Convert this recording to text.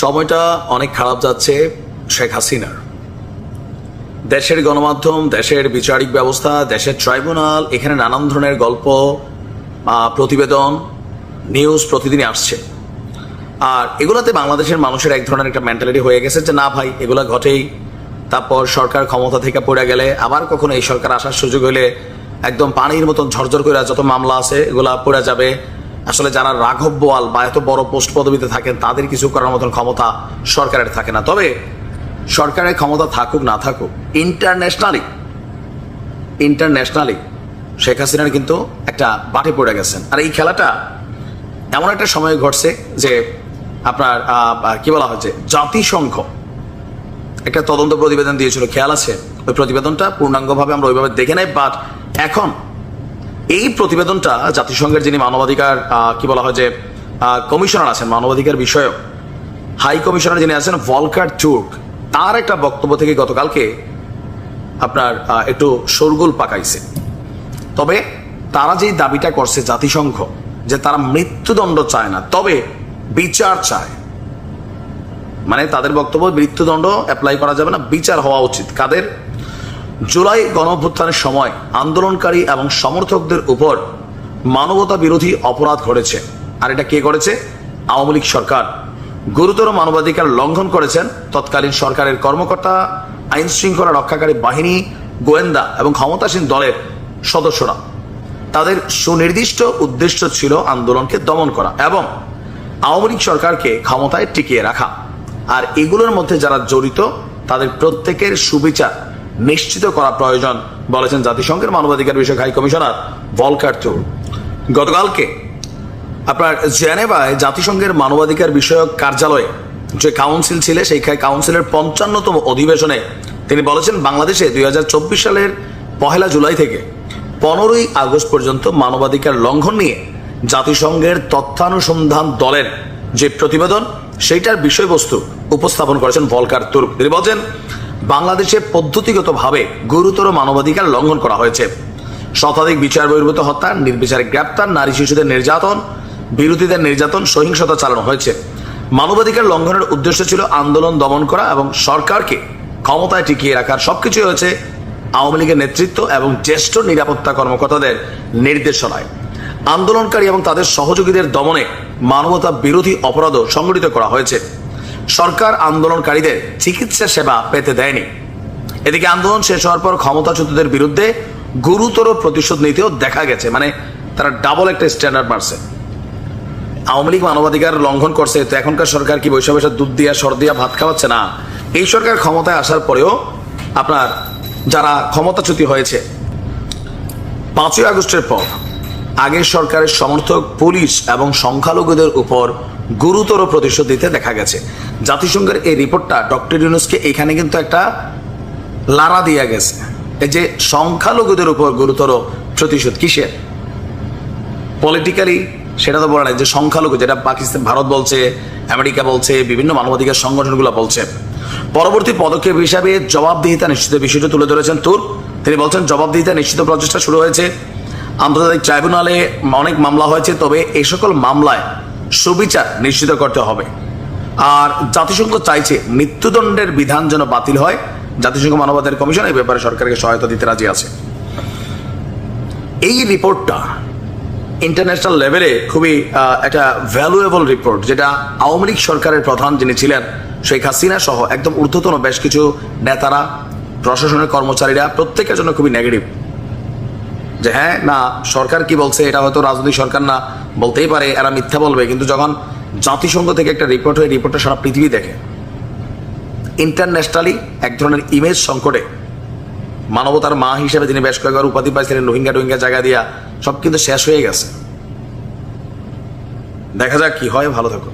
সময়টা অনেক খারাপ যাচ্ছে শেখ হাসিনার। দেশের গণমাধ্যম, দেশের বিচারিক ব্যবস্থা, দেশের ট্রাইব্যুনাল, এখানে নানান ধরনের গল্প প্রতিবেদন, নিউজ প্রতিদিনই আসছে। আর এগুলোতে বাংলাদেশের মানুষের এক ধরনের একটা মেন্টালিটি হয়ে গেছে যে, না ভাই, এগুলো ঘটেই। তারপর সরকার ক্ষমতা থেকে পড়ে গেলে আবার কখনো এই সরকার আসার সুযোগ হলে একদম পানির মতন ঝরঝর করে যত মামলা আছে, এগুলা পড়ে যাবে। আসলে যারা রাঘব বোয়াল বা এত বড় পোস্ট পদবিতে থাকেন, তাদের কিছু করার মতন ক্ষমতা সরকারের থাকে না। তবে সরকারের ক্ষমতা থাকুক, না থাকুক ইন্টারন্যাশনালি ইন্টারন্যাশনালি শেখ হাসিনার কিন্তু একটা বাটে পড়ে গেছেন। আর এই খেলাটা এমন একটা সময় ঘটছে যে আপনার কি বলা হচ্ছে জাতিসংঘ একটা তদন্ত প্রতিবেদন দিয়েছিল। খেয়াল আছে? ওই প্রতিবেদনটা পূর্ণাঙ্গভাবে আমরা ওইভাবে দেখে নেই বাট এখন এই প্রতিবেদনটা জাতিসংঘের যিনি মানবাধিকার কি বলা হয় যে কমিশনার আছেন, মানবাধিকার বিষয়ক, হাই কমিশনার যিনি আছেন, ভলকার চুর্ক, তার একটা বক্তব্য থেকে গতকালকে আপনার একটু শোরগোল পাকাইছে। তবে তারা যেই দাবিটা করছে জাতিসংঘ, যে তারা মৃত্যুদণ্ড চায় না, তবে বিচার চায়। মানে তাদের বক্তব্য, মৃত্যুদণ্ড অ্যাপ্লাই করা যাবে না, বিচার হওয়া উচিত। কাদের? জুলাই গণঅভ্যুত্থানের সময় আন্দোলনকারী এবং সমর্থকদের উপর মানবতা বিরোধী অপরাধ ঘটেছে। আর এটা কে করেছে? আওয়ামী লীগ সরকার। গুরুতর মানবাধিকার লঙ্ঘন করেছেন তৎকালীন সরকারের কর্মকর্তা, আইন শৃঙ্খলা রক্ষাকারী বাহিনী, গোয়েন্দা এবং ক্ষমতাসীন দলের সদস্যরা। তাদের সুনির্দিষ্ট উদ্দেশ্য ছিল আন্দোলনকে দমন করা এবং আওয়ামী লীগ সরকারকে ক্ষমতায় টিকিয়ে রাখা। আর এগুলোর মধ্যে যারা জড়িত, তাদের প্রত্যেকের সুবিচার নিশ্চিত করা প্রয়োজন, বলেছেন জাতিসংঘের মানবাধিকার বিষয়ক হাই কমিশনার ভলকার চুর। গতকালকে আপনার জেনেভায় জাতিসংঘের মানবাধিকার বিষয়ক কার্যালয়ে যে কাউন্সিল ছিল, সেই কাউন্সিলের পঞ্চান্নতম অধিবেশনে তিনি বলেছেন, বাংলাদেশে দুই হাজার চব্বিশ সালের পহেলা জুলাই থেকে পনেরোই আগস্ট পর্যন্ত মানবাধিকার লঙ্ঘন নিয়ে জাতিসংঘের তথ্যানুসন্ধান দলের যে প্রতিবেদন, সেইটার বিষয়বস্তু উপস্থাপন করেছেন ভলকার তুর্ক তিনি বলছেন বাংলাদেশে পদ্ধতিগতভাবে গুরুতর মানবাধিকার লঙ্ঘন করা হয়েছে। শতাধিক বিচার বহির্ভূত হত্যা, নির্বিচারে গ্রেপ্তার, নারী শিশুদের নির্যাতন, বিরোধীদের নির্যাতন, সহিংসতা চালানো হয়েছে। মানবাধিকার লঙ্ঘনের উদ্দেশ্য ছিল আন্দোলন দমন করা এবং সরকারকে ক্ষমতায় টিকিয়ে রাখার। সবকিছু হয়েছে আওয়ামী লীগের নেতৃত্ব এবং জ্যেষ্ঠ নিরাপত্তা কর্মকর্তাদের নির্দেশনায়। আন্দোলনকারী এবং তাদের সহযোগীদের দমনে মানবতা বিরোধী অপরাধও সংগঠিত করা হয়েছে। সরকার আন্দোলনকারীদের চিকিৎসা সেবা পেতে দেয়নি। এদিকে আন্দোলন শেষ হওয়ার পর ক্ষমতাচ্যুতদের বিরুদ্ধে গুরুতর প্রতিশোধ নিতেও দেখা গেছে মানে তারা ডাবল একটা স্ট্যান্ডার্ড মারছে। আওয়ামী লীগ মানবাধিকার লঙ্ঘন করছে, তো এখনকার সরকার কি বৈশা বৈশা দুধ দিয়া, সর দিয়া ভাত খাওয়াচ্ছে? না। এই সরকার ক্ষমতায় আসার পরেও আপনার যারা ক্ষমতাচ্যুতি হয়েছে, পাঁচই আগস্টের পর আগের সরকারের সমর্থক, পুলিশ এবং সংখ্যালঘুদের উপর গুরুতর প্রতিশোধ দিতে দেখা গেছে। জাতিসংঘের এই রিপোর্টটা ডক্টর ইউনুসকে এখানে কিন্তু একটা লারা দিয়া গেছে। এই যে সংখ্যালঘুদের উপর গুরুতর প্রতিশোধ কিসের? পলিটিক্যালি সেটা তো বলে না যে সংখ্যালঘু, যেটা পাকিস্তান, ভারত বলছে, আমেরিকা বলছে, বিভিন্ন মানবাধিকার সংগঠনগুলো বলছে। পরবর্তী পদক্ষেপ হিসাবে জবাবদিহিতা নিশ্চিত বিষয়টি তুলে ধরেছেন তুর। তিনি বলছেন, জবাবদিহিতা নিশ্চিত প্রচেষ্টা শুরু হয়েছে। আন্তর্জাতিক ট্রাইব্যুনালে অনেক মামলা হয়েছে, তবে এই সকল মামলায় সুবিচার নিশ্চিত করতে হবে। আর জাতিসংঘ চাইছে মৃত্যুদণ্ডের বিধান যেন বাতিল হয়। জাতিসংঘ মানবাধিকার কমিশন এই ব্যাপারে সরকারকে সহায়তা দিতে রাজি আছে। এই রিপোর্টটা ইন্টারন্যাশনাল লেভেলে খুবই একটা ভ্যালুয়েবল রিপোর্ট যেটা আওয়ামী লীগ সরকারের প্রধান যিনি ছিলেন, শেখ হাসিনা সহ একদম ঊর্ধ্বতন বেশ কিছু নেতারা, প্রশাসনের কর্মচারীরা, প্রত্যেকের জন্য খুবই নেগেটিভ যে হ্যাঁ না, সরকার কি বলছে, এটা হয়তো রাজনৈতিক সরকার না, বলতেই পারে, এরা মিথ্যা বলবে। কিন্তু যখন জাতিসংঘ থেকে একটা রিপোর্ট হয় রিপোর্টটা সারা পৃথিবী দেখে। ইন্টারন্যাশনালি এক ধরনের ইমেজ সংকটে। মানবতার মা হিসেবে তিনি বেশ কয়েকবার উপাধি পাইছিলেন, রোহিঙ্গা রোহিঙ্গা জায়গা দিয়া, সব কিন্তু শেষ হয়ে গেছে। দেখা যাক কি হয়, ভালো থাকুন।